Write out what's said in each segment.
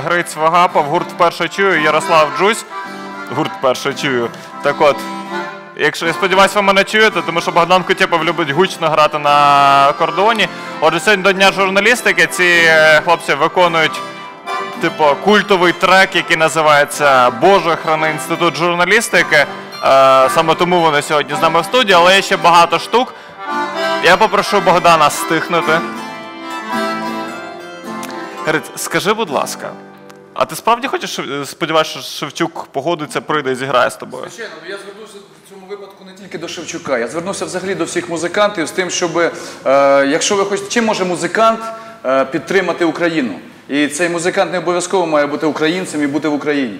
Гриць Вагапов, гурт вперше чую, Ярослав Джусь. Гурт вперше чую. Так от, якщо я сподіваюся, ви мене чуєте, тому що Богдан Кутєпов любить гучно грати на кордоні. Отже, сьогодні до Дня журналістики ці е, хлопці виконують типу культовий трек, який називається Боже храни інститут журналістики. Е, саме тому вони сьогодні з нами в студії, але є ще багато штук. Я попрошу Богдана стихнути. Гриць, скажи, будь ласка, а ти справді хочеш, е, сподіваєшся, що Шевчук погодиться, прийде і зіграє з тобою? Звичайно, я звернувся в цьому випадку не тільки до Шевчука. Я звернувся взагалі до всіх музикантів з тим, щоб е, якщо ви хочете, чим може музикант е, підтримати Україну? І цей музикант не обов'язково має бути українцем і бути в Україні.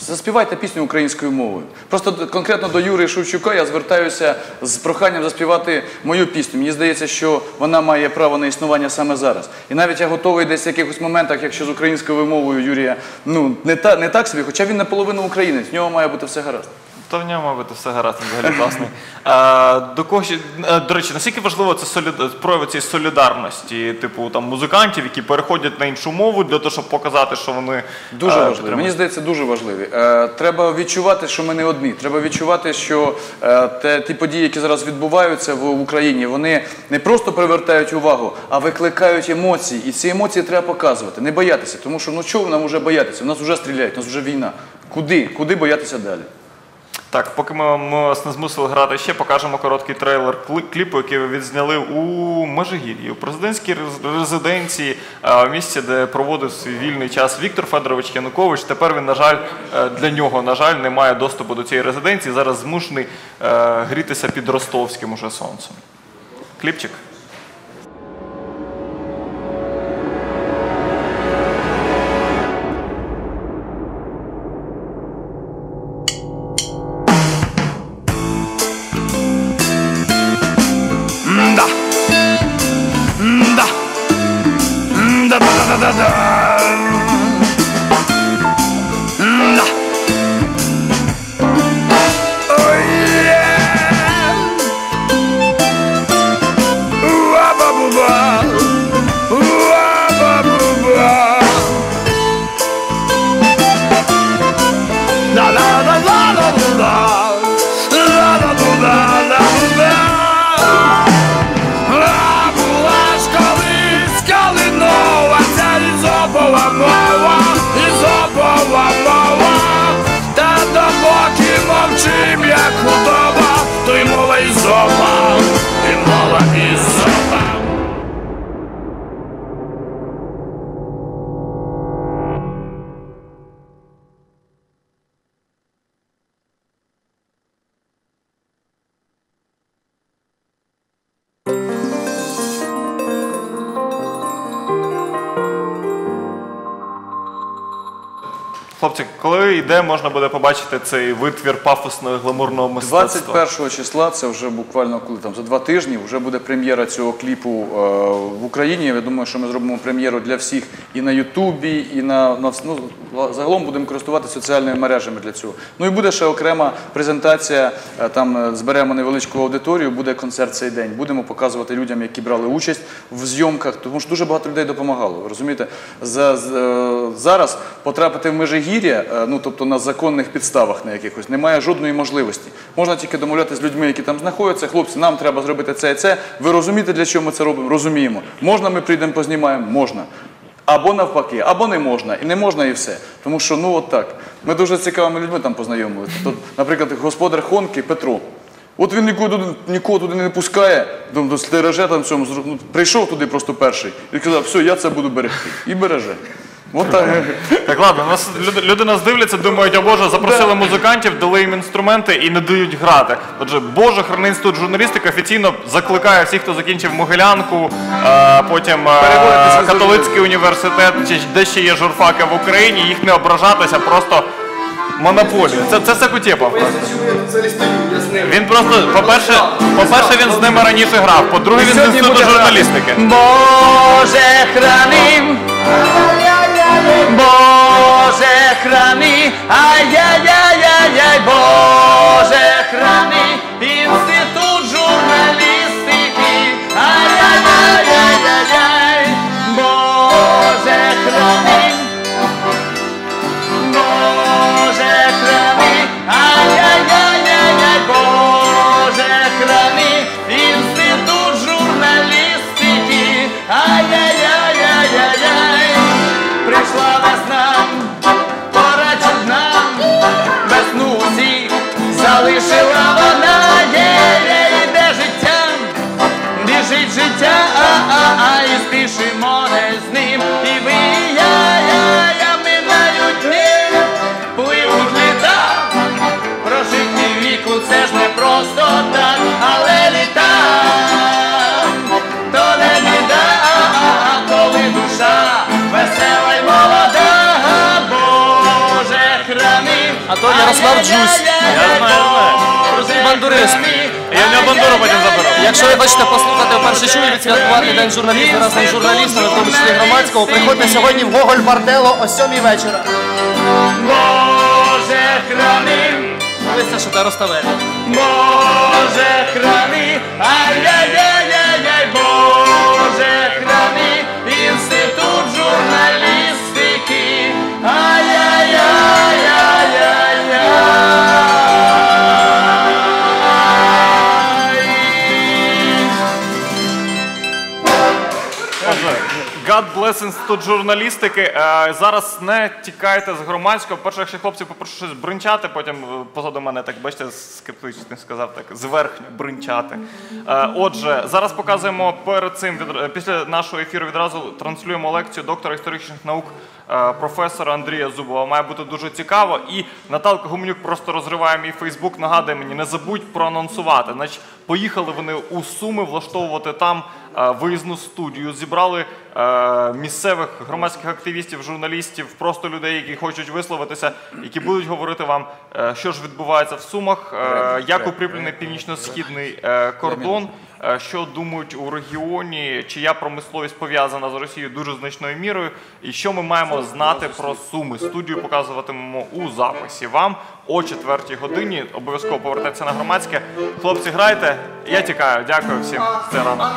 Заспівайте пісню українською мовою. Просто конкретно до Юрія Шевчука я звертаюся з проханням заспівати мою пісню. Мені здається, що вона має право на існування саме зараз. І навіть я готовий десь в якихось моментах, якщо з українською мовою Юрія ну не та не так собі, хоча він наполовину українець, в нього має бути все гаразд. Та в ньому, мабуть, все гаразд, він взагалі класний. А, до кого ще, е, до речі, наскільки важливо це солід... прояви цієї солідарності, типу там музикантів, які переходять на іншу мову для того, щоб показати, що вони Дуже е, важливі. підтримують? Мені здається, дуже важливі. Е, треба відчувати, що ми не одні. Треба відчувати, що е, те, ті події, які зараз відбуваються в, в Україні, вони не просто привертають увагу, а викликають емоції. І ці емоції треба показувати, не боятися. Тому що ну чого нам вже боятися? У нас вже стріляють, у нас вже війна. Куди? Куди боятися далі? Так, поки ми, вас не змусили грати ще, покажемо короткий трейлер кліпу, який ви відзняли у Межигір'ї, у президентській резиденції, е, в місці, де проводив свій вільний час Віктор Федорович Янукович. Тепер він, на жаль, е, для нього, на жаль, не має доступу до цієї резиденції. Зараз змушений е, грітися під ростовським уже сонцем. Кліпчик. da da da all of my life. for Хлопці, коли йде, можна буде побачити цей витвір пафосного гламурного мистецтва. 21 числа, це вже буквально коли там за два тижні, вже буде прем'єра цього кліпу е, в Україні. Я думаю, що ми зробимо прем'єру для всіх і на Ютубі, і на, на ну, загалом будемо користуватися соціальними мережами для цього. Ну і буде ще окрема презентація. е, Там е, зберемо невеличку аудиторію, буде концерт цей день. Будемо показувати людям, які брали участь в зйомках, тому що дуже багато людей допомагало. Розумієте, за, з- е, зараз потрапити в Межигір'я, е, ну тобто на законних підставах на якихось, немає жодної можливості. Можна тільки домовляти з людьми, які там знаходяться. Хлопці, нам треба зробити це і це. Ви розумієте, для чого ми це робимо? Розуміємо. Можна, ми прийдемо, познімаємо? Можна. Або навпаки, або не можна, і не можна, і все. Тому що ну от так. Ми дуже цікавими людьми там познайомилися. Тут, наприклад, господар Хонки Петро. От він нікого туди, нікого туди не пускає, до стереже там цьому ну, прийшов туди просто перший і казав, все, я це буду берегти. І береже. От так. Так, ладно, нас люди, люди нас дивляться, думають, о Боже, запросили музикантів, дали їм інструменти і не дають грати. Отже, Боже, храни інститут журналістики офіційно закликає всіх, хто закінчив Могилянку, е, потім е, Переводитися католицький університет, чи де ще є журфаки в Україні, їх не ображатися, просто монополія. Це, це все Кутєпов. Він просто, по-перше, по-перше, він з ними раніше грав, по-друге, він з інституту журналістики. Боже храни, Ярослав Джусь. Я знаю, знаю. Бандурист. Я в нього бандуру потім заберу. Якщо ви хочете послухати вперше чую відсвяткувати День журналіста разом з журналістами, в тому числі громадського, приходьте сьогодні в Гоголь Бардело о 7 вечора. Боже храни. Дивіться, що та розставе. Боже God bless інститут журналістики. Е, зараз не тікайте з громадського. Перше, якщо хлопці попрошу щось бринчати, потім е, позаду мене так бачите, скептично сказав так, зверхньо бринчати. Е, отже, зараз показуємо перед цим після нашого ефіру відразу транслюємо лекцію доктора історичних наук. Професора Андрія Зубова має бути дуже цікаво. І Наталка Гуменюк просто розриває мій Фейсбук. Нагадує мені, не забудь проанонсувати. Значить, поїхали вони у Суми влаштовувати там виїзну студію. Зібрали е, місцевих громадських активістів, журналістів, просто людей, які хочуть висловитися, які будуть говорити вам, е, що ж відбувається в Сумах, е, як укріплений північно-східний е, кордон. е, Що думають у регіоні, чия промисловість пов'язана з Росією дуже значною мірою, і що ми маємо знати про суми. Студію показуватимемо у записі. Вам о 4 годині. Обов'язково повертайтеся на громадське. Хлопці, грайте. Я тікаю. Дякую всім. Це рано.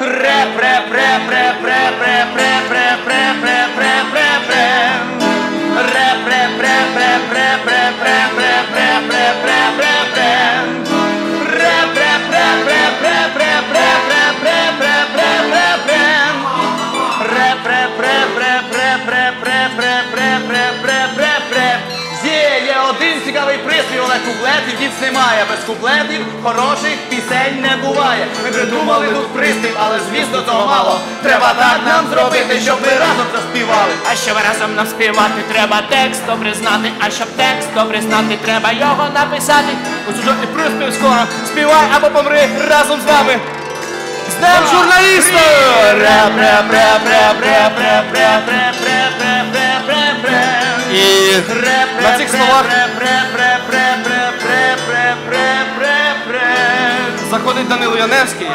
Rep, rep, rep, rep, rep, rep, rep. куплетів діц немає. Без куплетів хороших пісень не буває. Ми придумали тут приспів, але звісно того мало. Треба так нам зробити, щоб ми разом заспівали. А щоб разом нам співати, треба текст добре знати. А щоб текст добре знати, треба його написати. Уже і приспів скоро. Співай або помри разом з нами. З Днем журналіста! Пре, пре, пре, пре, Данило Яневський.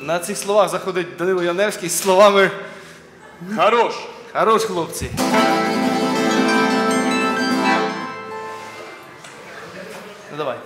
На цих словах заходить Данило Яневський з словами Хорош! Хорош, хлопці. Ну давай.